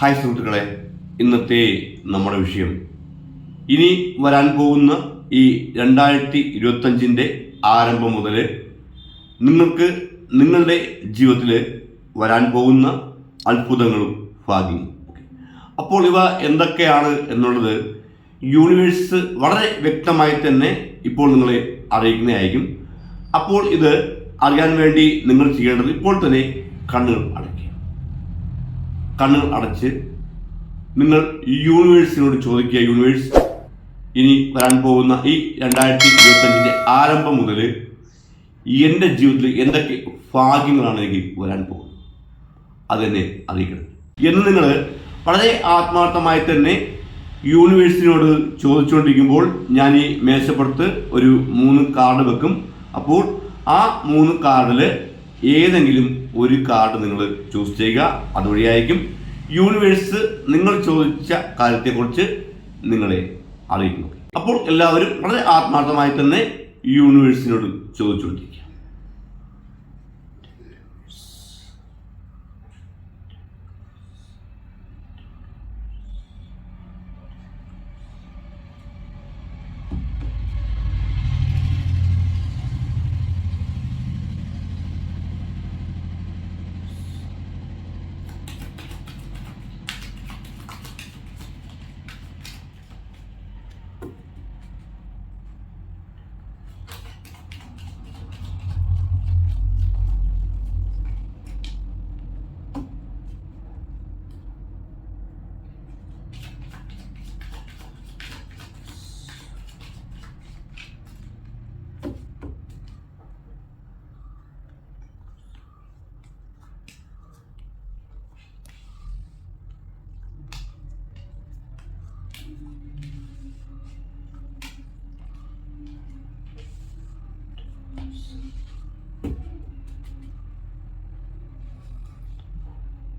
Hi സുഹൃത്തുക്കളെ ഇന്നത്തെ നമ്മുടെ വിഷയം. ഇനി വരാൻ പോകുന്ന ഈ രണ്ടായിരത്തി ഇരുപത്തഞ്ചിന്റെ ആരംഭം മുതൽ നിങ്ങൾക്ക് നിങ്ങളുടെ ജീവിതത്തിൽ വരാൻ പോകുന്ന അത്ഭുതങ്ങളും ഭാഗ്യവും അപ്പോൾ ഇവ എന്തൊക്കെയാണ് എന്നുള്ളത് യൂണിവേഴ്സ് വളരെ വ്യക്തമായി തന്നെ ഇപ്പോൾ നിങ്ങളെ അറിയിക്കുന്നതായിരിക്കും. അപ്പോൾ ഇത് അറിയാൻ വേണ്ടി നിങ്ങൾ ചെയ്യേണ്ടത് ഇപ്പോൾ തന്നെ കണ്ണുകൾ അടയ്ക്കുക. കണ്ണുകൾ അടച്ച് നിങ്ങൾ യൂണിവേഴ്സിനോട് ചോദിക്കുക യൂണിവേഴ്സ് ഇനി വരാൻ പോകുന്ന ഈ രണ്ടായിരത്തി ഇരുപത്തഞ്ചിന്റെ ആരംഭം മുതൽ എന്റെ ജീവിതത്തിൽ എന്തൊക്കെ ഭാഗ്യങ്ങളാണ് എനിക്ക് വരാൻ പോകുന്നത് അതെന്നെ അറിയിക്കണം. എന്ന് നിങ്ങൾ വളരെ ആത്മാർത്ഥമായി തന്നെ യൂണിവേഴ്സിനോട് ചോദിച്ചുകൊണ്ടിരിക്കുമ്പോൾ ഞാൻ ഈ മേശപ്പുറത്ത് ഒരു മൂന്ന് കാർഡ് വെക്കും. അപ്പോൾ ആ മൂന്ന് കാർഡിൽ ഏതെങ്കിലും ഒരു കാർഡ് നിങ്ങൾ ചൂസ് ചെയ്യുക. അതുവഴിയായിരിക്കും യൂണിവേഴ്സ് നിങ്ങൾ ചോദിച്ച കാര്യത്തെക്കുറിച്ച് നിങ്ങളെ അറിയിക്കുന്നു അപ്പോൾ എല്ലാവരും വളരെ ആത്മാർത്ഥമായി തന്നെ യൂണിവേഴ്സിനോട് ചോദിച്ചുകൊണ്ടിരിക്കുക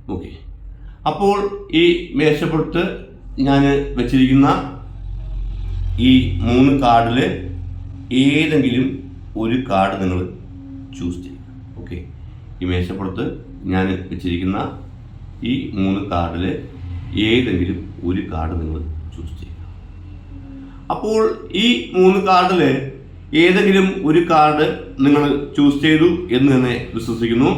ഓക്കെ അപ്പോൾ ഈ മേശപ്പുറത്ത് ഞാൻ വെച്ചിരിക്കുന്ന ഈ മൂന്ന് കാർഡിൽ ഏതെങ്കിലും ഒരു കാർഡ് നിങ്ങൾ ചൂസ് ചെയ്യുക. ഓക്കെ ഈ മേശപ്പുറത്ത് ഞാൻ വെച്ചിരിക്കുന്ന ഈ മൂന്ന് കാർഡിൽ ഏതെങ്കിലും ഒരു കാർഡ് നിങ്ങൾ ചൂസ് ചെയ്യുക. അപ്പോൾ ഈ മൂന്ന് കാർഡിൽ ഏതെങ്കിലും ഒരു കാർഡ് നിങ്ങൾ ചൂസ് ചെയ്തു എന്ന് തന്നെ വിശ്വസിക്കുന്നു.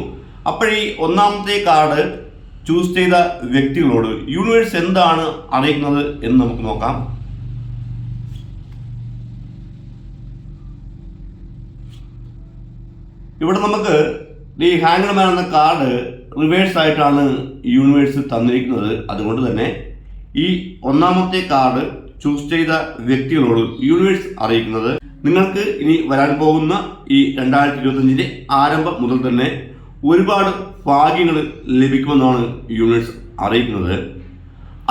അപ്പോഴീ ഒന്നാമത്തെ കാർഡ് ചൂസ് ചെയ്ത വ്യക്തികളോട് യൂണിവേഴ്സ് എന്താണ് അറിയുന്നത് എന്ന് നമുക്ക് നോക്കാം. ഇവിടെ നമുക്ക് ഈ ഹാങ്ങർമാൻ എന്ന കാർഡ് റിവേഴ്സ് ആയിട്ടാണ് യൂണിവേഴ്സ് തന്നിരിക്കുന്നത്. അതുകൊണ്ട് തന്നെ ഈ ഒന്നാമത്തെ കാർഡ് ചൂസ് ചെയ്ത വ്യക്തികളോട് യൂണിവേഴ്സ് അറിയിക്കുന്നത്. നിങ്ങൾക്ക് ഇനി വരാൻ പോകുന്ന ഈ രണ്ടായിരത്തി ഇരുപത്തഞ്ചിന്റെ ആരംഭം മുതൽ തന്നെ ഒരുപാട് ഭാഗ്യങ്ങൾ ലഭിക്കുമെന്നാണ് യൂണിവേഴ്സ് അറിയിക്കുന്നത്.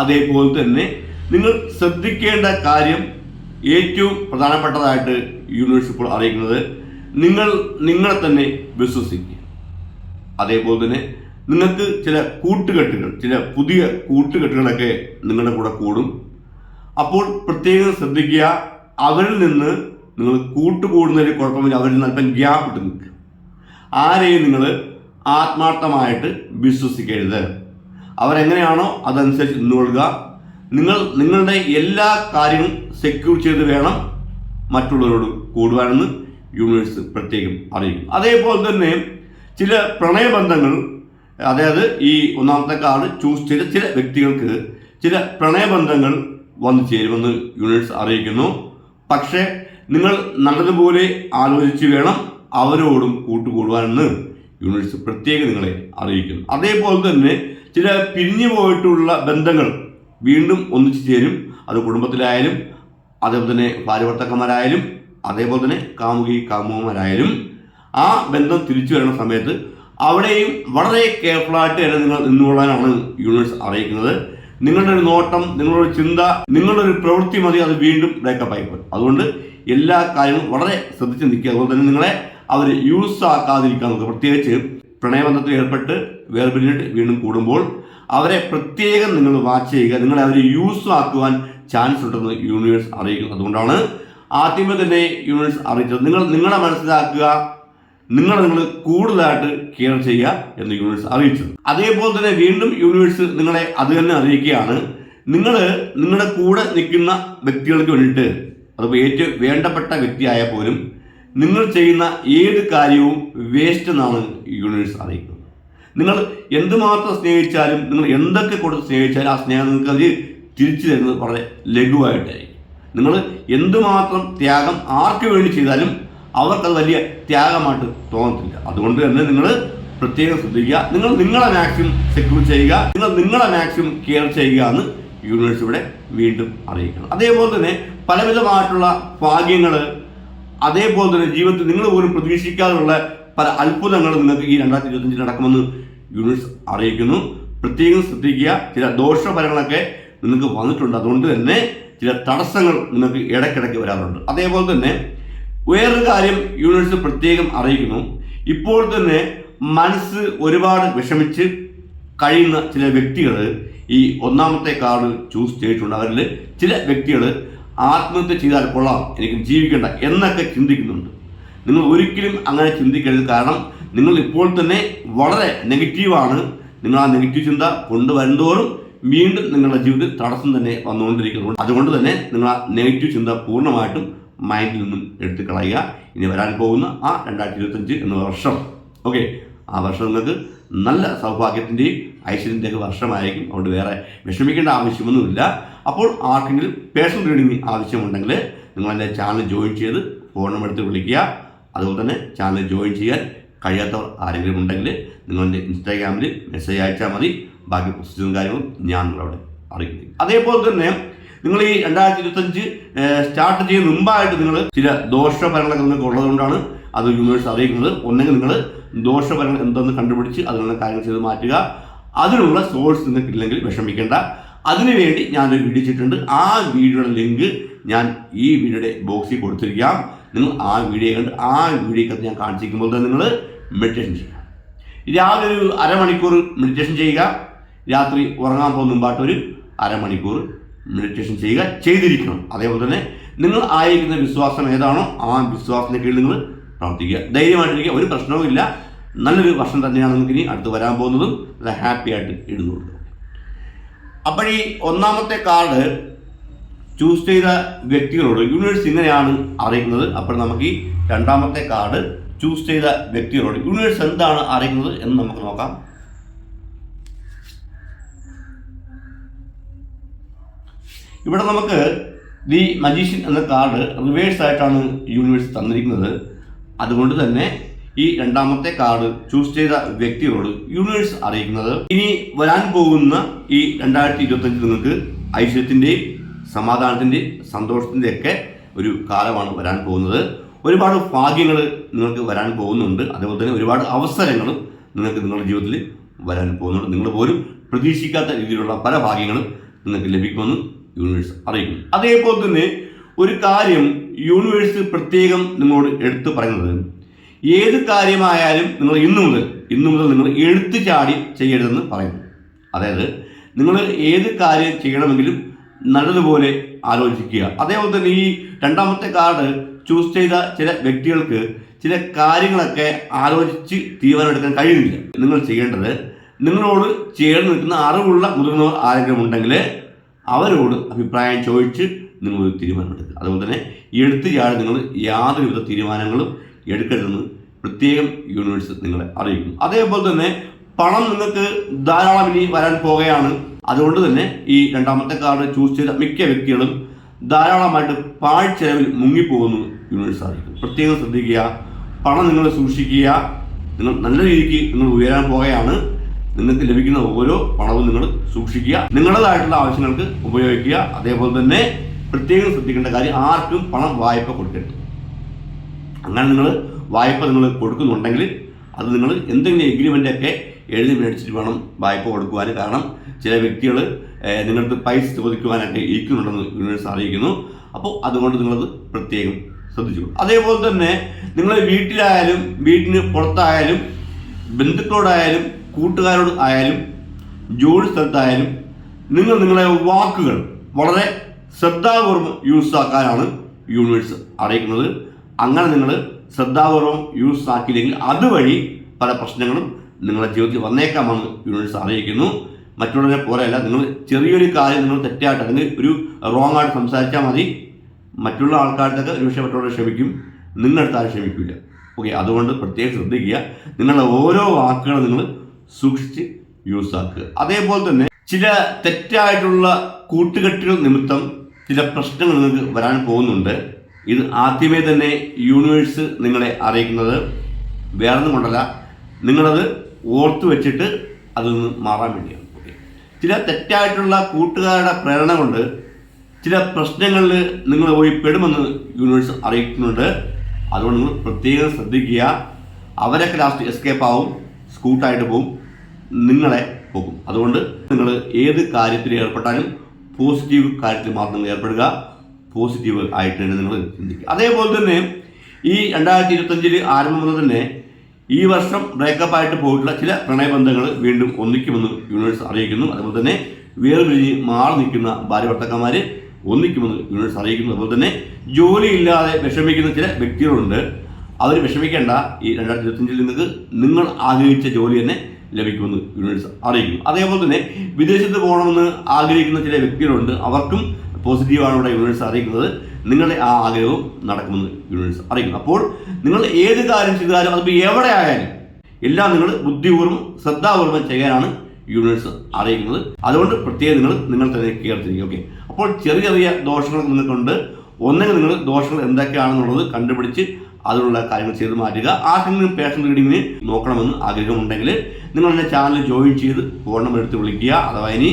അതേപോലെ തന്നെ നിങ്ങൾ ശ്രദ്ധിക്കേണ്ട കാര്യം ഏറ്റവും പ്രധാനപ്പെട്ടതായിട്ട് യൂണിവേഴ്സ് ഇപ്പോൾ അറിയിക്കുന്നത് നിങ്ങൾ നിങ്ങളെ തന്നെ വിശ്വസിക്കുക. അതേപോലെ തന്നെ നിങ്ങൾക്ക് ചില കൂട്ടുകെട്ടുകൾ ചില പുതിയ കൂട്ടുകെട്ടുകളൊക്കെ നിങ്ങളുടെ കൂടെ കൂടും. അപ്പോൾ പ്രത്യേകം ശ്രദ്ധിക്കുക അവരിൽ നിന്ന് നിങ്ങൾ കൂട്ടുകൂടുന്നതിൽ കുഴപ്പമില്ല അവരിൽ നിന്ന് അല്പം ഗ്യാപ്പ് ഇട്ട് നിൽക്കുക. ആരെയും നിങ്ങൾ ആത്മാർത്ഥമായിട്ട് വിശ്വസിക്കരുത്. അവരെങ്ങനെയാണോ അതനുസരിച്ച് നിന്നുകൊള്ളുക നിങ്ങൾ നിങ്ങളുടെ എല്ലാ കാര്യവും സെക്യൂർ ചെയ്ത് വേണം മറ്റുള്ളവരോട് കൂടുവാനെന്ന് യൂണിവേഴ്സ് പ്രത്യേകം അറിയിക്കും അതേപോലെ തന്നെ ചില പ്രണയബന്ധങ്ങൾ അതായത് ഈ ഒന്നാമത്തെ കാർഡ് ചൂസ് ചെയ്ത ചില വ്യക്തികൾക്ക് ചില പ്രണയബന്ധങ്ങൾ വന്നു ചേരുമെന്ന് യൂണിവേഴ്സ് അറിയിക്കുന്നു. പക്ഷേ നിങ്ങൾ നല്ലതുപോലെ ആലോചിച്ച് വേണം അവരോടും കൂട്ടുകൂടുവാനെന്ന്. യൂണിവേഴ്സ് പ്രത്യേകം നിങ്ങളെ അറിയിക്കുന്നു. അതേപോലെ തന്നെ ചില പിരിഞ്ഞു പോയിട്ടുള്ള ബന്ധങ്ങൾ വീണ്ടും ഒന്നിച്ചു ചേരും. അത് കുടുംബത്തിലായാലും അതേപോലെ തന്നെ ഭാര്യഭർത്താക്കന്മാരായാലും അതേപോലെ തന്നെ കാമുകി കാമുകന്മാരായാലും ആ ബന്ധം തിരിച്ചു വരുന്ന സമയത്ത് അവിടെയും വളരെ കെയർഫുള്ളായിട്ട് തന്നെ നിങ്ങൾ നിന്നുകൊള്ളാനാണ് യൂണിവേഴ്സ് അറിയിക്കുന്നത്. നിങ്ങളുടെ ഒരു നോട്ടം നിങ്ങളുടെ ഒരു ചിന്ത നിങ്ങളുടെ ഒരു പ്രവൃത്തി മതി അത് വീണ്ടും ബ്രേക്കപ്പ് ആയിപ്പോയി അതുകൊണ്ട് എല്ലാ കാര്യങ്ങളും വളരെ ശ്രദ്ധിച്ച് നിൽക്കുക. അതുപോലെ തന്നെ നിങ്ങളെ അവർ യൂസ് ആക്കാതിരിക്കാൻ പ്രത്യേകിച്ച് പ്രണയബന്ധത്തിൽ ഏർപ്പെട്ട് വേർപിരിഞ്ഞിട്ട് വീണ്ടും കൂടുമ്പോൾ അവരെ പ്രത്യേകം നിങ്ങൾ വാച്ച് ചെയ്യുക. നിങ്ങളെ അവരെ യൂസ് ആക്കുവാൻ ചാൻസ് ഉണ്ടെന്ന് യൂണിവേഴ്സ് അറിയിക്കുന്നു അതുകൊണ്ടാണ് ആദ്യമേ തന്നെ യൂണിവേഴ്സ് അറിയിച്ചത്. നിങ്ങൾ നിങ്ങളെ മനസ്സിലാക്കുക. നിങ്ങൾ നിങ്ങൾ കൂടുതലായിട്ട് കെയർ ചെയ്യുക എന്ന് യൂണിവേഴ്സ് അറിയിച്ചത്. അതേപോലെ തന്നെ വീണ്ടും യൂണിവേഴ്സ് നിങ്ങളെ അത് തന്നെ അറിയിക്കുകയാണ്. നിങ്ങൾ നിങ്ങളുടെ കൂടെ നിൽക്കുന്ന വ്യക്തികൾക്ക് വേണ്ടിയിട്ട് അതിപ്പോൾ ഏറ്റവും വേണ്ടപ്പെട്ട വ്യക്തിയായ പോലും നിങ്ങൾ ചെയ്യുന്ന ഏത് കാര്യവും വേസ്റ്റ് എന്നാണ് യൂണിവേഴ്സ് അറിയിക്കുന്നത്. നിങ്ങൾ എന്തുമാത്രം സ്നേഹിച്ചാലും നിങ്ങൾ എന്തൊക്കെ കൊടുത്ത് സ്നേഹിച്ചാലും ആ സ്നേഹം നിങ്ങൾക്ക് അത് തിരിച്ചു തരുന്നത് വളരെ ലഘുവായിട്ടായിരിക്കും. നിങ്ങൾ എന്തുമാത്രം ത്യാഗം ആർക്ക് വേണ്ടി ചെയ്താലും അവർക്കത് വലിയ ത്യാഗമായിട്ട് തോന്നത്തില്ല. അതുകൊണ്ട് തന്നെ നിങ്ങൾ പ്രത്യേകം ശ്രദ്ധിക്കുക. നിങ്ങൾ നിങ്ങളെ മാക്സിമം സെക്യൂർ ചെയ്യുക. നിങ്ങൾ നിങ്ങളെ മാക്സിമം കെയർ ചെയ്യുക എന്ന് യൂണിവേഴ്സ് ഇവിടെ വീണ്ടും അറിയിക്കണം. അതേപോലെ തന്നെ പലവിധമായിട്ടുള്ള ഭാഗ്യങ്ങൾ അതേപോലെ തന്നെ ജീവിതത്തിൽ നിങ്ങൾ പോലും പ്രതീക്ഷിക്കാതെയുള്ള പല അത്ഭുതങ്ങൾ നിങ്ങൾക്ക് ഈ രണ്ടായിരത്തി ഇരുപത്തഞ്ചിൽ നടക്കുമെന്ന് യൂണിവേഴ്സ് അറിയിക്കുന്നു. പ്രത്യേകം ശ്രദ്ധിക്കുക. ചില ദോഷഫലങ്ങളൊക്കെ നിങ്ങൾക്ക് വന്നിട്ടുണ്ട്. അതുകൊണ്ട് തന്നെ ചില തടസ്സങ്ങൾ നിങ്ങൾക്ക് ഇടയ്ക്കിടയ്ക്ക് വരാറുണ്ട്. അതേപോലെ തന്നെ വേറൊരു കാര്യം യൂണിവേഴ്സ് പ്രത്യേകം അറിയിക്കുന്നു. ഇപ്പോൾ തന്നെ മനസ്സ് ഒരുപാട് വിഷമിച്ച് കഴിയുന്ന ചില വ്യക്തികൾ ഈ ഒന്നാമത്തെ കാർഡ് ചൂസ് ചെയ്തിട്ടുണ്ട്. അവരിൽ ചില വ്യക്തികൾ ആത്മഹത്യ ചെയ്താൽ കൊള്ളാം എനിക്ക് ജീവിക്കണ്ട എന്നൊക്കെ ചിന്തിക്കുന്നുണ്ട്. നിങ്ങൾ ഒരിക്കലും അങ്ങനെ ചിന്തിക്കരുത്. കാരണം നിങ്ങൾ ഇപ്പോൾ തന്നെ വളരെ നെഗറ്റീവാണ് നിങ്ങൾ ആ നെഗറ്റീവ് ചിന്ത കൊണ്ടുവരുന്തോറും വീണ്ടും നിങ്ങളുടെ ജീവിതത്തിൽ തടസ്സം തന്നെ വന്നുകൊണ്ടിരിക്കുന്നുണ്ട്. അതുകൊണ്ട് തന്നെ നിങ്ങൾ ആ നെഗറ്റീവ് ചിന്ത പൂർണമായിട്ടും മൈൻഡിൽ നിന്നും എടുത്തു കളയുക. ഇനി വരാൻ പോകുന്ന ആ രണ്ടായിരത്തി ഇരുപത്തഞ്ച് എന്ന വർഷം. ഓക്കെ ആ വർഷം നിങ്ങൾക്ക് നല്ല സൗഭാഗ്യത്തിന്റെയും ഐശ്വര്യത്തിന്റെയൊക്കെ വർഷമായിരിക്കും. അതുകൊണ്ട് വേറെ വിഷമിക്കേണ്ട ആവശ്യമൊന്നുമില്ല. അപ്പോൾ ആർക്കെങ്കിലും പേഴ്സണൽ റീഡിംഗ് ആവശ്യമുണ്ടെങ്കിൽ നിങ്ങൾ എന്റെ ചാനൽ ജോയിൻ ചെയ്ത് ഫോൺ നമ്പർ എടുത്ത് വിളിക്കുക. അതുപോലെ തന്നെ ചാനൽ ജോയിൻ ചെയ്യാൻ കഴിയാത്തവർ ആരെങ്കിലും ഉണ്ടെങ്കിൽ നിങ്ങളെന്റെ ഇൻസ്റ്റാഗ്രാമിൽ മെസ്സേജ് അയച്ചാൽ മതി. ബാക്കി പ്രൊസീജറും കാര്യവും ഞാൻ നിങ്ങളവിടെ അറിയിക്കും. അതേപോലെ തന്നെ നിങ്ങൾ ഈ രണ്ടായിരത്തി ഇരുപത്തഞ്ച് സ്റ്റാർട്ട് ചെയ്യുന്ന മുമ്പായിട്ട് നിങ്ങൾ ചില ദോഷഫലങ്ങളൊക്കെ നിങ്ങൾക്ക് ഉള്ളതുകൊണ്ടാണ് അത് യൂണിവേഴ്സ് അറിയിക്കുന്നത്. ഒന്നെങ്കിൽ നിങ്ങൾ ദോഷഫലങ്ങൾ എന്തെന്ന് കണ്ടുപിടിച്ച് അതിനുള്ള കാര്യങ്ങൾ ചെയ്ത് മാറ്റുക. അതിനുള്ള സോഴ്സ് നിങ്ങൾക്ക് ഇല്ലെങ്കിൽ വിഷമിക്കേണ്ട. അതിനുവേണ്ടി ഞാനൊരു വീഡിയോ ചെയ്തിട്ടുണ്ട് ആ വീഡിയോയുടെ ലിങ്ക് ഞാൻ ഈ വീഡിയോയുടെ ബോക്സിൽ കൊടുത്തിരിക്കാം. നിങ്ങൾ ആ വീഡിയോ കണ്ട് ആ വീഡിയോക്കകത്ത് ഞാൻ കാണിച്ചിരിക്കുമ്പോൾ തന്നെ നിങ്ങൾ മെഡിറ്റേഷൻ ചെയ്യുക. രാവിലെ ഒരു അരമണിക്കൂർ മെഡിറ്റേഷൻ ചെയ്യുക. രാത്രി ഉറങ്ങാൻ പോകുന്ന മുമ്പായിട്ട് ഒരു അരമണിക്കൂർ മെഡിറ്റേഷൻ ചെയ്യുക ചെയ്തിരിക്കണം. അതേപോലെ തന്നെ നിങ്ങൾ ആയിരിക്കുന്ന വിശ്വാസം ഏതാണോ ആ വിശ്വാസത്തിന് കീഴിൽ നിങ്ങൾ പ്രവർത്തിക്കുക. ധൈര്യമായിട്ടിരിക്കുക. ഒരു പ്രശ്നവും ഇല്ല. നല്ലൊരു വർഷം തന്നെയാണ് നമുക്ക് ഇനി അടുത്ത് വരാൻ പോകുന്നതും. അത് ഹാപ്പി ആയിട്ട് ഇടുന്നുള്ളൂ അപ്പോൾ ഒന്നാമത്തെ കാർഡ് ചൂസ് ചെയ്ത വ്യക്തികളോട് യൂണിവേഴ്സ് ഇങ്ങനെയാണ് അറിയുന്നത്. അപ്പോൾ നമുക്ക് ഈ രണ്ടാമത്തെ കാർഡ് ചൂസ് ചെയ്ത വ്യക്തികളോട് യൂണിവേഴ്സ് എന്താണ് അറിയുന്നത് എന്ന് നമുക്ക് നോക്കാം. ഇവിടെ നമുക്ക് ദി മജീഷ്യൻ എന്ന കാർഡ് റിവേഴ്സ് ആയിട്ടാണ് യൂണിവേഴ്സ് തന്നിരിക്കുന്നത്. അതുകൊണ്ട് തന്നെ ഈ രണ്ടാമത്തെ കാർഡ് ചൂസ് ചെയ്ത വ്യക്തിയോട് യൂണിവേഴ്സ് അറിയിക്കുന്നത്. ഇനി വരാൻ പോകുന്ന ഈ രണ്ടായിരത്തി ഇരുപത്തഞ്ച് നിങ്ങൾക്ക് ഐശ്വര്യത്തിന്റെയും സമാധാനത്തിന്റെയും സന്തോഷത്തിന്റെയും ഒക്കെ ഒരു കാലമാണ് വരാൻ പോകുന്നത്. ഒരുപാട് ഭാഗ്യങ്ങൾ നിങ്ങൾക്ക് വരാൻ പോകുന്നുണ്ട്. അതുപോലെ തന്നെ ഒരുപാട് അവസരങ്ങളും നിങ്ങൾക്ക് നിങ്ങളുടെ ജീവിതത്തിൽ വരാൻ പോകുന്നുണ്ട്. നിങ്ങൾ പോലും പ്രതീക്ഷിക്കാത്ത രീതിയിലുള്ള പല ഭാഗ്യങ്ങളും നിങ്ങൾക്ക് ലഭിക്കുമെന്ന് യൂണിവേഴ്സ് അറിയിക്കുന്നു. അതേപോലെ തന്നെ ഒരു കാര്യം യൂണിവേഴ്സ് പ്രത്യേകം നിങ്ങളോട് എടുത്തു പറയുന്നത് ഏത് കാര്യമായാലും നിങ്ങൾ ഇന്നു മുതൽ ഇന്നു മുതൽ നിങ്ങൾ എഴുത്തു ചാടി ചെയ്യരുതെന്ന് പറയുന്നു. അതായത് നിങ്ങൾ ഏത് കാര്യം ചെയ്യണമെങ്കിലും നല്ലതുപോലെ ആലോചിക്കുക. അതേപോലെ തന്നെ ഈ രണ്ടാമത്തെ കാർഡ് ചൂസ് ചെയ്ത ചില വ്യക്തികൾക്ക് ചില കാര്യങ്ങളൊക്കെ ആലോചിച്ച് തീരുമാനമെടുക്കാൻ കഴിയുന്നില്ല. നിങ്ങൾ ചെയ്യേണ്ടത് നിങ്ങളോട് ചേർന്ന് നിൽക്കുന്ന അറിവുള്ള മുതിർന്നവർ ആരെങ്കിലും ഉണ്ടെങ്കിൽ അവരോട് അഭിപ്രായം ചോദിച്ച് നിങ്ങൾ ഒരു തീരുമാനമെടുക്കുക. അതുപോലെ തന്നെ എടുത്ത് ചാടി നിങ്ങൾ യാതൊരുവിധ തീരുമാനങ്ങളും എടുക്കരുതെന്ന് പ്രത്യേകം യൂണിവേഴ്സ് നിങ്ങളെ അറിയിക്കുന്നു. അതേപോലെ തന്നെ പണം നിങ്ങൾക്ക് ധാരാളം ഇനി വരാൻ പോകുകയാണ് അതുകൊണ്ട് തന്നെ ഈ രണ്ടാമത്തെ കാർഡ് ചൂസ് ചെയ്ത മിക്ക വ്യക്തികളും ധാരാളമായിട്ട് പാഴ്ചെലവിൽ മുങ്ങിപ്പോകുന്നു യൂണിവേഴ്സ് അറിയിക്കുന്നു. പ്രത്യേകം ശ്രദ്ധിക്കുക. പണം നിങ്ങൾ സൂക്ഷിക്കുക. നിങ്ങൾ നല്ല രീതിക്ക് നിങ്ങൾ ഉയരാൻ പോകുകയാണ് നിങ്ങൾക്ക് ലഭിക്കുന്ന ഓരോ പണവും നിങ്ങൾ സൂക്ഷിക്കുക. നിങ്ങളുടേതായിട്ടുള്ള ആവശ്യങ്ങൾക്ക് ഉപയോഗിക്കുക. അതേപോലെ തന്നെ പ്രത്യേകം ശ്രദ്ധിക്കേണ്ട കാര്യം ആർക്കും പണം വായ്പ കൊടുക്കരുത്. അങ്ങനെ നിങ്ങൾ വായ്പ നിങ്ങൾ കൊടുക്കുന്നുണ്ടെങ്കിൽ അത് നിങ്ങൾ എന്തെങ്കിലും എഗ്രിമെന്റ് ഒക്കെ എഴുതി മേടിച്ചിട്ട് വേണം വായ്പ കൊടുക്കുവാൻ. കാരണം ചില വ്യക്തികൾ നിങ്ങൾക്ക് പൈസ ചോദിക്കുവാനൊക്കെ ഇരിക്കുന്നുണ്ടെന്ന് യൂണിവേഴ്സ് അറിയിക്കുന്നു. അപ്പോൾ അതുകൊണ്ട് നിങ്ങളത് പ്രത്യേകം ശ്രദ്ധിച്ചു അതേപോലെ തന്നെ നിങ്ങൾ വീട്ടിലായാലും വീട്ടിന് പുറത്തായാലും ബന്ധുക്കളോടായാലും കൂട്ടുകാരോട് ആയാലും ജോലി സ്ഥലത്തായാലും നിങ്ങൾ നിങ്ങളുടെ വാക്കുകൾ വളരെ ശ്രദ്ധാപൂർവം യൂസ് ആക്കാനാണ് യൂണിവേഴ്സ് അറിയിക്കുന്നത്. അങ്ങനെ നിങ്ങൾ ശ്രദ്ധാപൂർവം യൂസ് ആക്കിയില്ലെങ്കിൽ അതുവഴി പല പ്രശ്നങ്ങളും നിങ്ങളുടെ ജീവിതത്തിൽ വന്നേക്കാമെന്ന് യൂണിവേഴ്സ് അറിയിക്കുന്നു. മറ്റുള്ളവരെ പോലെയല്ല നിങ്ങൾ ചെറിയൊരു കാര്യം നിങ്ങൾ തെറ്റായിട്ട് അല്ലെങ്കിൽ ഒരു റോങ് ആയിട്ട് സംസാരിച്ചാൽ മതി. മറ്റുള്ള ആൾക്കാർക്കൊക്കെ ഒരുപക്ഷെ മറ്റുള്ളവരെ ക്ഷമിക്കും. നിങ്ങളടുത്ത് ആരും ക്ഷമിക്കില്ല ഓക്കെ അതുകൊണ്ട് പ്രത്യേകം ശ്രദ്ധിക്കുക. നിങ്ങളുടെ ഓരോ വാക്കുകളും നിങ്ങൾ സൂക്ഷിച്ച് യൂസ് ആക്കുക അതേപോലെ തന്നെ ചില തെറ്റായിട്ടുള്ള കൂട്ടുകെട്ടുകൾ നിമിത്തം ചില പ്രശ്നങ്ങൾ നിങ്ങൾക്ക് വരാൻ പോകുന്നുണ്ട്. ഇത് ആദ്യമേ തന്നെ യൂണിവേഴ്സ് നിങ്ങളെ അറിയിക്കുന്നത്. വേറൊന്നും കൊണ്ടല്ല. നിങ്ങളത് ഓർത്തു വെച്ചിട്ട് അതിൽ നിന്ന് മാറാൻ വേണ്ടിയാണ്. ചില തെറ്റായിട്ടുള്ള കൂട്ടുകാരുടെ പ്രേരണ കൊണ്ട് ചില പ്രശ്നങ്ങളിൽ നിങ്ങൾ പോയി പെടുമെന്ന് യൂണിവേഴ്സ് അറിയിക്കുന്നുണ്ട്. അതുകൊണ്ട് നിങ്ങൾ പ്രത്യേകം ശ്രദ്ധിക്കുക. അവരൊക്കെ ലാസ്റ്റ് എസ്കേപ്പ് ആവും സ്കൂട്ടായിട്ട് പോകും നിങ്ങളെ പോകും. അതുകൊണ്ട് നിങ്ങൾ ഏത് കാര്യത്തിൽ ഏർപ്പെട്ടാലും പോസിറ്റീവ് കാര്യത്തിൽ മാത്രം നിങ്ങൾ ഏർപ്പെടുക. പോസിറ്റീവ് ആയിട്ട് തന്നെ നിങ്ങൾ ചിന്തിക്കുക. അതേപോലെ തന്നെ ഈ രണ്ടായിരത്തി ഇരുപത്തഞ്ചിൽ ആരംഭം മുതൽ തന്നെ ഈ വർഷം ബ്രേക്കപ്പ് ആയിട്ട് പോയിട്ടുള്ള ചില പ്രണയബന്ധങ്ങൾ വീണ്ടും ഒന്നിക്കുമെന്ന് യൂണിവേഴ്സ് അറിയിക്കുന്നു. അതുപോലെ തന്നെ വേർപിരിഞ്ഞ് മാറി നിൽക്കുന്ന ഭാര്യ ഭർത്താക്കന്മാർ ഒന്നിക്കുമെന്ന് യൂണിവേഴ്സ് അറിയിക്കുന്നു. അതുപോലെ തന്നെ ജോലിയില്ലാതെ വിഷമിക്കുന്ന ചില വ്യക്തികളുണ്ട്. അവർ വിഷമിക്കേണ്ട ഈ രണ്ടായിരത്തി ഇരുപത്തഞ്ചിൽ നിങ്ങൾക്ക് നിങ്ങൾ ആഗ്രഹിച്ച ജോലി തന്നെ ലഭിക്കുമെന്ന് യൂണിവേഴ്സ് അറിയിക്കുന്നു. അതേപോലെ തന്നെ വിദേശത്ത് പോകണമെന്ന് ആഗ്രഹിക്കുന്ന ചില വ്യക്തികളുണ്ട്. അവർക്കും പോസിറ്റീവാണ് ഇവിടെ യൂണിവേഴ്സ് അറിയിക്കുന്നത്. നിങ്ങളുടെ ആ ആഗ്രഹവും നടക്കുമെന്ന് യൂണിവേഴ്സ് അറിയിക്കുന്നു. അപ്പോൾ നിങ്ങൾ ഏത് കാര്യം ചെയ്താലും അതിപ്പോൾ എവിടെ ആയാലും എല്ലാം നിങ്ങൾ ബുദ്ധിപൂർവം ശ്രദ്ധാപൂർവം ചെയ്യാനാണ് യൂണിവേഴ്സ് അറിയിക്കുന്നത്. അതുകൊണ്ട് പ്രത്യേകം നിങ്ങൾ നിങ്ങൾ തന്നെ കെയർ ചെയ്യുക. ഓക്കെ അപ്പോൾ ചെറിയ ചെറിയ ദോഷങ്ങൾ നിങ്ങൾക്കുണ്ട്. ഒന്നെങ്കിൽ നിങ്ങൾ ദോഷങ്ങൾ എന്തൊക്കെയാണെന്നുള്ളത് കണ്ടുപിടിച്ച് അതിനുള്ള കാര്യങ്ങൾ ചെയ്ത് മാറ്റുക. ആർക്കെങ്കിലും പേഷൻ റീഡിങ്ങിന് നോക്കണമെന്ന് ആഗ്രഹമുണ്ടെങ്കിൽ നിങ്ങൾ എന്റെ ചാനൽ ജോയിൻ ചെയ്ത് ഫോൺ നമ്പർ എടുത്ത് വിളിക്കുക. അഥവാ ഇനി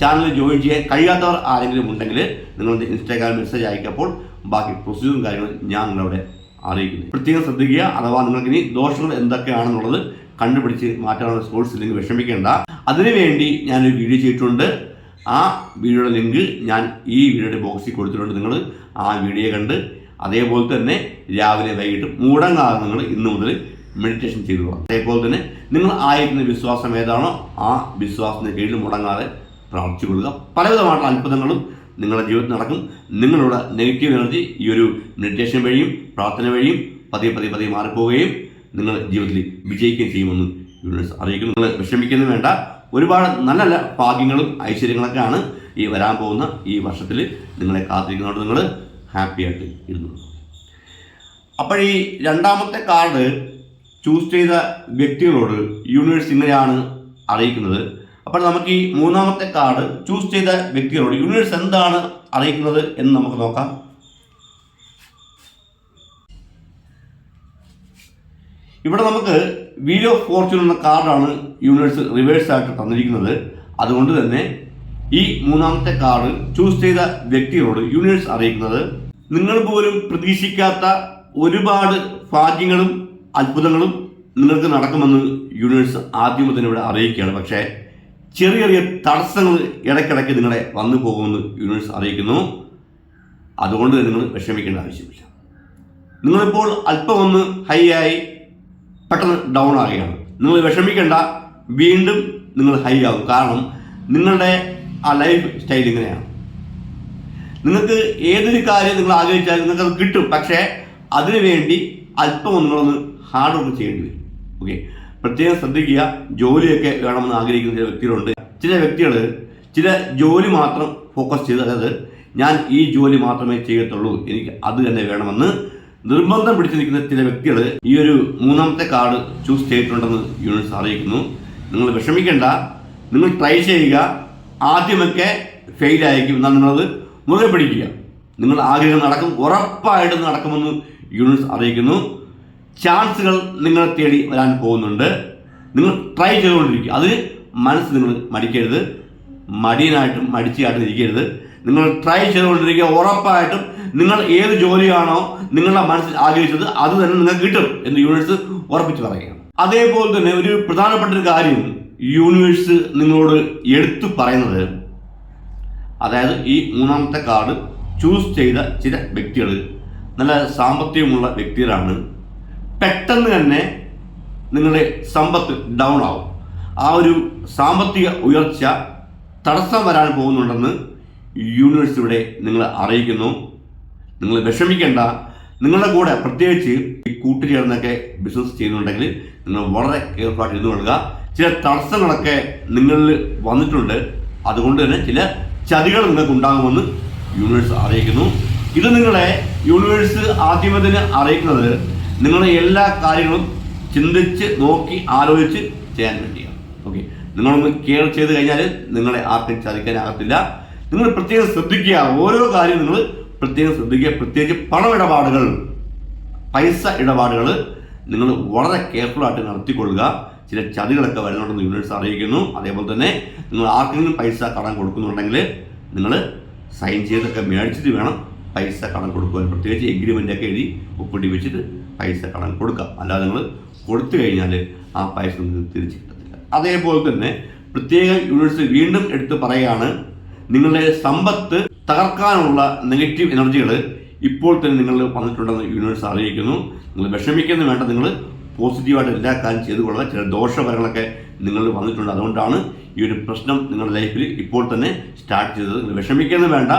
ചാനൽ ജോയിൻ ചെയ്യാൻ കഴിയാത്തവർ ആരെങ്കിലും ഉണ്ടെങ്കിൽ നിങ്ങളുടെ ഇൻസ്റ്റാഗ്രാം മെസ്സേജ് അയക്കപ്പോൾ ബാക്കി പ്രൊസീജറും കാര്യങ്ങളും ഞാൻ നിങ്ങളവിടെ അറിയിക്കുന്നു. പ്രത്യേകം ശ്രദ്ധിക്കുക. അഥവാ നിങ്ങൾക്ക് ഇനി ദോഷങ്ങൾ എന്തൊക്കെയാണെന്നുള്ളത് കണ്ടുപിടിച്ച് മാറ്റാനുള്ള സോഴ്സ് ഇല്ലെങ്കിൽ വിഷമിക്കേണ്ട. അതിനുവേണ്ടി ഞാനൊരു വീഡിയോ ചെയ്തിട്ടുണ്ട്. ആ വീഡിയോയുടെ ലിങ്ക് ഞാൻ ഈ വീഡിയോയുടെ ബോക്സിൽ കൊടുത്തിട്ടുണ്ട്. നിങ്ങൾ ആ വീഡിയോ കണ്ട് അതേപോലെ തന്നെ രാവിലെ വൈകിട്ട് മൂടങ്ങാതെ നിങ്ങൾ ഇന്നു മുതൽ മെഡിറ്റേഷൻ ചെയ്തു അതേപോലെ തന്നെ നിങ്ങൾ ആയിരിക്കുന്ന വിശ്വാസം ഏതാണോ ആ വിശ്വാസത്തിന് കീഴിൽ മുടങ്ങാതെ പ്രാർത്ഥിച്ചു കൊടുക്കുക പലവിധമായിട്ടുള്ള അത്ഭുതങ്ങളും നിങ്ങളുടെ ജീവിതത്തിൽ നടക്കും. നിങ്ങളുടെ നെഗറ്റീവ് എനർജി ഈ ഒരു മെഡിറ്റേഷൻ വഴിയും പ്രാർത്ഥന വഴിയും പതിയെ പതിയെ പതിയെ മാറിപ്പോവുകയും നിങ്ങൾ ജീവിതത്തിൽ വിജയിക്കുകയും ചെയ്യുമെന്ന് യൂണിവേഴ്സ് അറിയിക്കുന്നു. നിങ്ങൾ വിഷമിക്കുന്നു വേണ്ട. ഒരുപാട് നല്ല നല്ല ഭാഗ്യങ്ങളും ഐശ്വര്യങ്ങളൊക്കെയാണ് ഈ വരാൻ പോകുന്ന ഈ വർഷത്തിൽ നിങ്ങളെ കാത്തിരിക്കുന്നതുകൊണ്ട് നിങ്ങൾ ഹാപ്പി ആയിട്ട് ഇരുന്നു അപ്പോൾ ഈ രണ്ടാമത്തെ കാർഡ് ചൂസ് ചെയ്ത വ്യക്തികളോട് യൂണിവേഴ്സ് ഇങ്ങനെയാണ് അറിയിക്കുന്നത്. അപ്പോൾ നമുക്ക് ഈ മൂന്നാമത്തെ കാർഡ് ചൂസ് ചെയ്ത വ്യക്തികളോട് യൂണിവേഴ്സ് എന്താണ് അറിയിക്കുന്നത് എന്ന് നമുക്ക് നോക്കാം. ഇവിടെ നമുക്ക് വീൽ ഓഫ് ഫോർച്യൂൺ എന്ന കാർഡാണ് യൂണിവേഴ്സ് റിവേഴ്സ് ആയിട്ട് തന്നിരിക്കുന്നത്. അതുകൊണ്ട് തന്നെ ഈ മൂന്നാമത്തെ കാർഡ് ചൂസ് ചെയ്ത വ്യക്തികളോട് യൂണിവേഴ്സ് അറിയിക്കുന്നത്. നിങ്ങൾ പോലും പ്രതീക്ഷിക്കാത്ത ഒരുപാട് ഭാഗ്യങ്ങളും അത്ഭുതങ്ങളും നിങ്ങൾക്ക് നടക്കുമെന്ന് യൂണിവേഴ്സ് ആദ്യം തന്നെ ഇവിടെ അറിയിക്കുകയാണ്. പക്ഷേ ചെറിയ ചെറിയ തടസ്സങ്ങൾ ഇടയ്ക്കിടയ്ക്ക് നിങ്ങളെ വന്നു പോകുമെന്ന് യൂണിവേഴ്സ് അറിയിക്കുന്നു. അതുകൊണ്ട് നിങ്ങൾ വിഷമിക്കേണ്ട ആവശ്യമില്ല. നിങ്ങളിപ്പോൾ അല്പം ഒന്ന് ഹൈ ആയി പെട്ടെന്ന് ഡൗൺ ആകുകയാണ് നിങ്ങൾ വിഷമിക്കേണ്ട വീണ്ടും നിങ്ങൾ ഹൈ ആകും. കാരണം നിങ്ങളുടെ ആ ലൈഫ് സ്റ്റൈൽ ഇങ്ങനെയാണ്. നിങ്ങൾക്ക് ഏതൊരു കാര്യം നിങ്ങൾ ആഗ്രഹിച്ചാലും നിങ്ങൾക്ക് അത് കിട്ടും. പക്ഷേ അതിനു വേണ്ടി അല്പം നിങ്ങളൊന്ന് ഹാർഡ് വർക്ക് ചെയ്യേണ്ടി വരും. ഓക്കെ പ്രത്യേകം ശ്രദ്ധിക്കുക ജോലിയൊക്കെ വേണമെന്ന് ആഗ്രഹിക്കുന്ന ചില വ്യക്തികളുണ്ട്. ചില വ്യക്തികൾ ചില ജോലി മാത്രം ഫോക്കസ് ചെയ്ത് അതായത് ഞാൻ ഈ ജോലി മാത്രമേ ചെയ്യത്തുള്ളൂ എനിക്ക് അത് തന്നെ വേണമെന്ന് നിർബന്ധം പിടിച്ചു നിൽക്കുന്ന ചില വ്യക്തികൾ ഈ ഒരു മൂന്നാമത്തെ കാർഡ് ചൂസ് ചെയ്തിട്ടുണ്ടെന്ന് യൂണിവേഴ്സ് അറിയിക്കുന്നു. നിങ്ങൾ വിഷമിക്കേണ്ട. നിങ്ങൾ ട്രൈ ചെയ്യുക. ആദ്യമൊക്കെ ഫെയിലായിരിക്കും എന്നാൽ നിങ്ങളത് മുറുകെ പിടിക്കുക നിങ്ങൾ ആഗ്രഹം നടക്കും ഉറപ്പായിട്ടും നടക്കുമെന്ന് യൂണിവേഴ്സ് അറിയിക്കുന്നു. ചാൻസുകൾ നിങ്ങളെ തേടി വരാൻ പോകുന്നുണ്ട്. നിങ്ങൾ ട്രൈ ചെയ്തുകൊണ്ടിരിക്കുക. അത് മനസ്സ് നിങ്ങൾ മടിക്കരുത്. മടിയനായിട്ടും മടിച്ചായിട്ടും ഇരിക്കരുത്. നിങ്ങൾ ട്രൈ ചെയ്തുകൊണ്ടിരിക്കുക ഉറപ്പായിട്ടും നിങ്ങൾ ഏത് ജോലിയാണോ നിങ്ങളുടെ മനസ്സിൽ ആഗ്രഹിച്ചത് അത് തന്നെ നിങ്ങൾക്ക് കിട്ടും എന്ന് യൂണിവേഴ്സ് ഉറപ്പിച്ച് പറയുകയാണ്. അതേപോലെ തന്നെ ഒരു പ്രധാനപ്പെട്ട ഒരു കാര്യം യൂണിവേഴ്സ് നിങ്ങളോട് എടുത്തു പറയുന്നത് അതായത് ഈ മൂന്നാമത്തെ കാർഡ് ചൂസ് ചെയ്ത ചില വ്യക്തികൾ നല്ല സാമ്പത്തികമുള്ള വ്യക്തികളാണ്. പെട്ടെന്ന് തന്നെ നിങ്ങളുടെ സമ്പത്ത് ഡൗൺ ആവും. ആ ഒരു സാമ്പത്തിക ഉയർച്ച തടസ്സം വരാൻ പോകുന്നുണ്ടെന്ന് യൂണിവേഴ്സ് ഇവിടെ നിങ്ങളെ അറിയിക്കുന്നു. നിങ്ങൾ വിഷമിക്കേണ്ട. നിങ്ങളുടെ കൂടെ പ്രത്യേകിച്ച് ഈ കൂട്ടുചേർന്നൊക്കെ ബിസിനസ് ചെയ്യുന്നുണ്ടെങ്കിൽ നിങ്ങൾ വളരെ കെയർഫുള്ളായിട്ട് ഇരുന്ന് കൊടുക്കുക ചില തടസ്സങ്ങളൊക്കെ നിങ്ങളിൽ വന്നിട്ടുണ്ട്. അതുകൊണ്ട് തന്നെ ചില ചതികൾ നിങ്ങൾക്ക് ഉണ്ടാകുമെന്ന് യൂണിവേഴ്സ് അറിയിക്കുന്നു. ഇത് നിങ്ങളെ യൂണിവേഴ്സ് ആദ്യമേ തന്നെ അറിയിക്കുന്നത് നിങ്ങളുടെ എല്ലാ കാര്യങ്ങളും ചിന്തിച്ച് നോക്കി ആലോചിച്ച് ചെയ്യാൻ വേണ്ടിയാണ്. ഓക്കെ നിങ്ങളൊന്ന് കെയർ ചെയ്ത് കഴിഞ്ഞാൽ നിങ്ങളെ ആർക്കും ചതിക്കാനാകത്തില്ല. നിങ്ങൾ പ്രത്യേകം ശ്രദ്ധിക്കുക. ഓരോ കാര്യം നിങ്ങൾ പ്രത്യേകം ശ്രദ്ധിക്കുക. പ്രത്യേകിച്ച് പണമിടപാടുകൾ പൈസ ഇടപാടുകൾ നിങ്ങൾ വളരെ കെയർഫുൾ ആയിട്ട് നടത്തിക്കൊള്ളുക. ചില ചതികളൊക്കെ വരുന്നുണ്ടെന്ന് യൂണിവേഴ്സ് അറിയിക്കുന്നു. അതേപോലെ തന്നെ നിങ്ങൾ ആർക്കെങ്കിലും പൈസ കടം കൊടുക്കുന്നുണ്ടെങ്കിൽ നിങ്ങൾ സൈൻ ചെയ്തൊക്കെ മേടിച്ചിട്ട് വേണം പൈസ കടം കൊടുക്കുവാൻ. പ്രത്യേകിച്ച് എഗ്രിമെന്റ് ഒക്കെ എഴുതി ഒപ്പിട്ടി വെച്ചിട്ട് പൈസ കടം കൊടുക്കാം. അല്ലാതെ നിങ്ങൾ കൊടുത്തു കഴിഞ്ഞാൽ ആ പൈസ നിങ്ങൾക്ക് തിരിച്ചു കിട്ടത്തില്ല. അതേപോലെ തന്നെ പ്രത്യേക യൂണിവേഴ്സ് വീണ്ടും എടുത്ത് പറയുകയാണ് നിങ്ങളുടെ സമ്പത്ത് തകർക്കാനുള്ള നെഗറ്റീവ് എനർജികൾ ഇപ്പോൾ തന്നെ നിങ്ങൾ വന്നിട്ടുണ്ടെന്ന് യൂണിവേഴ്സ് അറിയിക്കുന്നു. നിങ്ങൾ വിഷമിക്കുന്നു വേണ്ട. നിങ്ങൾ പോസിറ്റീവായിട്ട് എല്ലാ കാര്യം ചെയ്തു കൊള്ളുക ചില ദോഷഫലങ്ങളൊക്കെ നിങ്ങൾ വന്നിട്ടുണ്ട്. അതുകൊണ്ടാണ് ഈ ഒരു പ്രശ്നം നിങ്ങളുടെ ലൈഫിൽ ഇപ്പോൾ തന്നെ സ്റ്റാർട്ട് ചെയ്തത്. നിങ്ങൾ വിഷമിക്കുന്നത് വേണ്ട.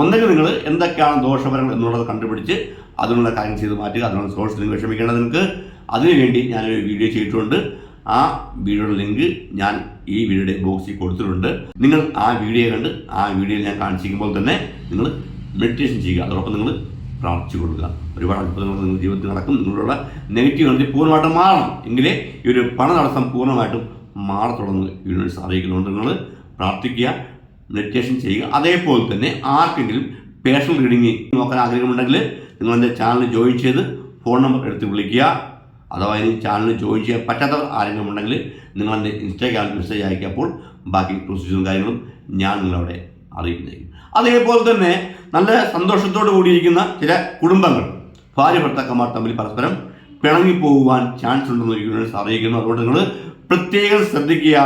ഒന്നെങ്കിൽ നിങ്ങൾ എന്തൊക്കെയാണ് ദോഷഫലങ്ങൾ എന്നുള്ളത് കണ്ടുപിടിച്ച് അതിനുള്ള കാര്യം ചെയ്ത് മാറ്റുക. അതിനുള്ള സോഴ്സ് നിങ്ങൾ വിഷമിക്കേണ്ടത് നിങ്ങൾക്ക് അതിനുവേണ്ടി ഞാനൊരു വീഡിയോ ചെയ്തിട്ടുണ്ട്. ആ വീഡിയോയുടെ ലിങ്ക് ഞാൻ ഈ വീഡിയോയുടെ ബോക്സിൽ കൊടുത്തിട്ടുണ്ട്. നിങ്ങൾ ആ വീഡിയോ കണ്ട് ആ വീഡിയോയിൽ ഞാൻ കാണിച്ചിരിക്കുമ്പോൾ തന്നെ നിങ്ങൾ മെഡിറ്റേഷൻ ചെയ്യുക. അതോടൊപ്പം നിങ്ങൾ പ്രാർത്ഥിച്ചു കൊടുക്കുക. ഒരുപാട് അത്ഭുതങ്ങൾ നിങ്ങളുടെ ജീവിതത്തിൽ നടക്കും. നിങ്ങളുടെ നെഗറ്റീവ് എനർജി പൂർണമായിട്ടും മാറണം. എങ്കിലേ ഈ ഒരു പണ തടസ്സം പൂർണമായിട്ടും മാറത്തുടന്ന് യൂണിവേഴ്സ് അറിയിക്കുന്നുണ്ട്. നിങ്ങൾ പ്രാർത്ഥിക്കുക മെഡിറ്റേഷൻ ചെയ്യുക. അതേപോലെ തന്നെ ആർക്കെങ്കിലും പേഴ്സണൽ റീഡിങ് നോക്കാൻ ആഗ്രഹമുണ്ടെങ്കിൽ നിങ്ങൾ എന്റെ ചാനൽ ജോയിൻ ചെയ്ത് ഫോൺ നമ്പർ എടുത്ത് വിളിക്കുക. അഥവാ ഇനി ചാനൽ ജോയിൻ ചെയ്യാൻ പറ്റാത്തവർ ആരെങ്കിലും ഉണ്ടെങ്കിൽ നിങ്ങൾ എന്റെ ഇൻസ്റ്റാഗ്രാമിൽ മെസ്സേജ് അയക്കിയപ്പോൾ ബാക്കി പ്രൊസീജിയറും കാര്യങ്ങളും ഞാൻ നിങ്ങളവിടെ അറിയിക്കുന്നതായിരിക്കും. അതേപോലെ തന്നെ നല്ല സന്തോഷത്തോടു കൂടിയിരിക്കുന്ന ചില കുടുംബങ്ങൾ. ഭാര്യ ഭർത്താക്കന്മാർ തമ്മിൽ പരസ്പരം പിണങ്ങിപ്പോകുവാൻ ചാൻസ് ഉണ്ടെന്ന് യൂണിവേഴ്സ് അറിയിക്കുന്നു. അതുകൊണ്ട് നിങ്ങൾ പ്രത്യേകം ശ്രദ്ധിക്കുക.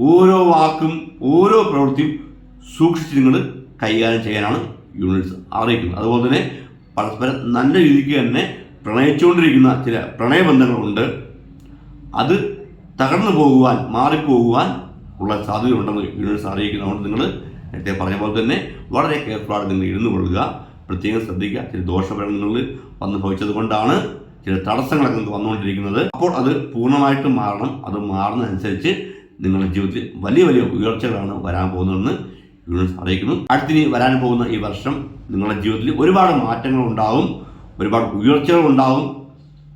ഓരോ വാക്കും ഓരോ പ്രവൃത്തിയും സൂക്ഷിച്ച് നിങ്ങൾ കൈകാര്യം ചെയ്യാനാണ് യൂണിവേഴ്സ് അറിയിക്കുന്നത്. അതുപോലെ തന്നെ പരസ്പരം നല്ല രീതിക്ക് തന്നെ പ്രണയിച്ചുകൊണ്ടിരിക്കുന്ന ചില പ്രണയബന്ധങ്ങളുണ്ട്. അത് തകർന്നു പോകുവാൻ മാറിപ്പോകുവാൻ ഉള്ള സാധ്യതയുണ്ടെന്ന് യൂണിവേഴ്സ് അറിയിക്കുന്നതുകൊണ്ട് നിങ്ങൾ നേരത്തെ പറഞ്ഞ പോലെ തന്നെ വളരെ കെയർഫുള്ളായിട്ട് നിങ്ങൾ ഇരുന്നു കൊള്ളുക. പ്രത്യേകം ശ്രദ്ധിക്കുക. ചില ദോഷഫലങ്ങളിൽ വന്നു ഭവിച്ചത് കൊണ്ടാണ് ചില തടസ്സങ്ങളൊക്കെ നിങ്ങൾക്ക് വന്നുകൊണ്ടിരിക്കുന്നത്. അപ്പോൾ അത് പൂർണമായിട്ട് മാറണം. അത് മാറുന്നതനുസരിച്ച് നിങ്ങളുടെ ജീവിതത്തിൽ വലിയ വലിയ ഉയർച്ചകളാണ് വരാൻ പോകുന്നതെന്ന് യൂണിവേഴ്സ് അറിയിക്കുന്നു. അടുത്തിനി വരാൻ പോകുന്ന ഈ വർഷം നിങ്ങളുടെ ജീവിതത്തിൽ ഒരുപാട് മാറ്റങ്ങൾ ഉണ്ടാവും ഒരുപാട് ഉയർച്ചകൾ ഉണ്ടാവും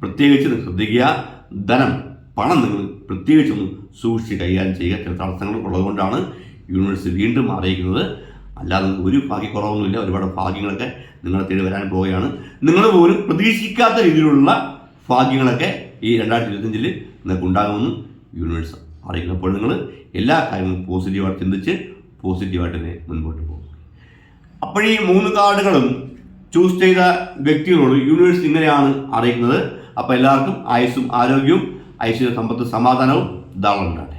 പ്രത്യേകിച്ച് ശ്രദ്ധിക്കുക. ധനം പണം നിങ്ങൾ പ്രത്യേകിച്ചൊന്ന് സൂക്ഷിച്ച് കൈകാര്യം ചെയ്യുക. ചില തടസ്സങ്ങൾ ഉള്ളതുകൊണ്ടാണ് യൂണിവേഴ്സ് വീണ്ടും അറിയിക്കുന്നത്. അല്ലാതെ ഒരു ഭാഗ്യക്കുറവൊന്നുമില്ല. ഒരുപാട് ഭാഗ്യങ്ങളൊക്കെ നിങ്ങളെ തേടി വരാൻ പോവുകയാണ്. നിങ്ങൾ പോലും പ്രതീക്ഷിക്കാത്ത രീതിയിലുള്ള ഭാഗ്യങ്ങളൊക്കെ ഈ രണ്ടായിരത്തി ഇരുപത്തഞ്ചിൽ നിങ്ങൾക്ക് ഉണ്ടാകുമെന്ന് യൂണിവേഴ്സ് അറിയിക്കുന്നു അപ്പോൾ നിങ്ങൾ എല്ലാ കാര്യങ്ങളും പോസിറ്റീവായിട്ട് ചിന്തിച്ച് പോസിറ്റീവായിട്ട് തന്നെ മുൻപോട്ട് പോകും. അപ്പോൾ ഈ മൂന്ന് കാർഡുകളും ചൂസ് ചെയ്ത വ്യക്തികളോട് യൂണിവേഴ്സ് ഇങ്ങനെയാണ് അറിയിക്കുന്നത്. അപ്പോൾ എല്ലാവർക്കും ആയുസ്സും ആരോഗ്യവും ഐശ്വര്യ സമ്പത്ത് സമാധാനവും ധാരാളം ഉണ്ടാകട്ടെ